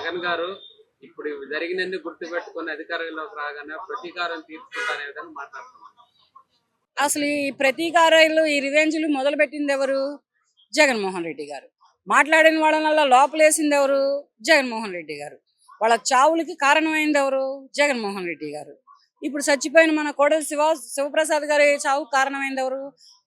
జగన్ గారు ఇప్పుడు జరిగినందుకు గుర్తు పెట్టుకుని అధికారంలోకి రాగానే ప్రతీకారం తీర్చుకుంటానే విధంగా మాట్లాడుతున్నారు. అసలు ఈ ప్రతీకారాలు ఈ రివెంజ్లు మొదలు పెట్టింది ఎవరు? జగన్మోహన్ రెడ్డి గారు. మాట్లాడిన వాళ్ళ లోపలేసింది ఎవరు? జగన్మోహన్ రెడ్డి గారు. వాళ్ళ చావులకి కారణమైంది ఎవరు? జగన్మోహన్ రెడ్డి గారు. ఇప్పుడు చచ్చిపోయిన మన కోడలి శివ శివప్రసాద్ గారి చావు కారణమైంది ఎవరు?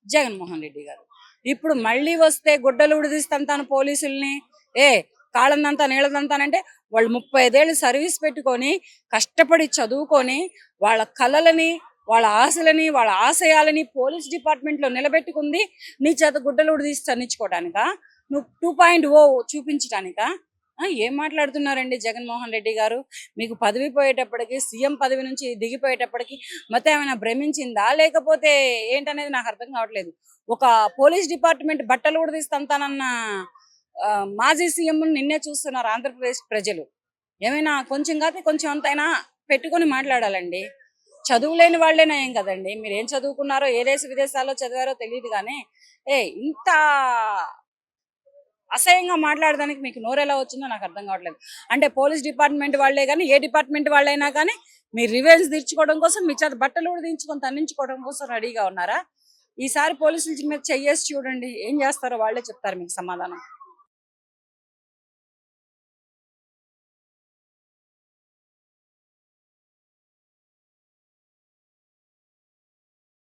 జగన్మోహన్ రెడ్డి గారు. ఇప్పుడు మళ్ళీ వస్తే గుడ్డలు ఉడిదిస్తాను పోలీసుల్ని. ఏ కాళ్ళందంతా నీళ్ళదంతానంటే వాళ్ళు ముప్పై ఐదేళ్ళు సర్వీస్ పెట్టుకొని కష్టపడి చదువుకొని వాళ్ళ కళలని వాళ్ళ ఆశలని వాళ్ళ ఆశయాలని పోలీస్ డిపార్ట్మెంట్లో నిలబెట్టుకుంది నీ చేత గుడ్డలు తీసి చన్నించుకోవడానిక నువ్వు టూ పాయింట్ ఓ oh చూపించడానిక ఏం మాట్లాడుతున్నారండి జగన్మోహన్ రెడ్డి గారు? మీకు పదవి పోయేటప్పటికి సీఎం పదవి నుంచి దిగిపోయేటప్పటికి మొత్తం ఏమైనా భ్రమించిందా? లేకపోతే ఏంటనేది నాకు అర్థం కావట్లేదు. ఒక పోలీస్ డిపార్ట్మెంట్ బట్టలు కూడా ఆ, మాజీ సీఎం నిన్నే చూస్తున్నారు ఆంధ్రప్రదేశ్ ప్రజలు. ఏమైనా కొంచెం కాదు కొంచెం అంతైనా పెట్టుకొని మాట్లాడాలండి. చదువు లేని వాళ్ళేనా ఏం కదండి. మీరు ఏం చదువుకున్నారో ఏ దేశ విదేశాల్లో చదివారో తెలియదు కానీ ఏ ఇంత అసహ్యంగా మాట్లాడడానికి మీకు నోరెలా వచ్చిందో నాకు అర్థం కావట్లేదు. అంటే పోలీస్ డిపార్ట్మెంట్ వాళ్ళే కానీ ఏ డిపార్ట్మెంట్ వాళ్ళైనా కానీ మీ రివెంజ్ తీర్చుకోవడం కోసం మీ చేత బట్టలు కూడా దించుకొని తన్నించుకోవడం కోసం రెడీగా ఉన్నారా? ఈసారి పోలీసుల మీద చెయ్యేసి చూడండి ఏం చేస్తారో వాళ్ళే చెప్తారు మీకు సమాధానం.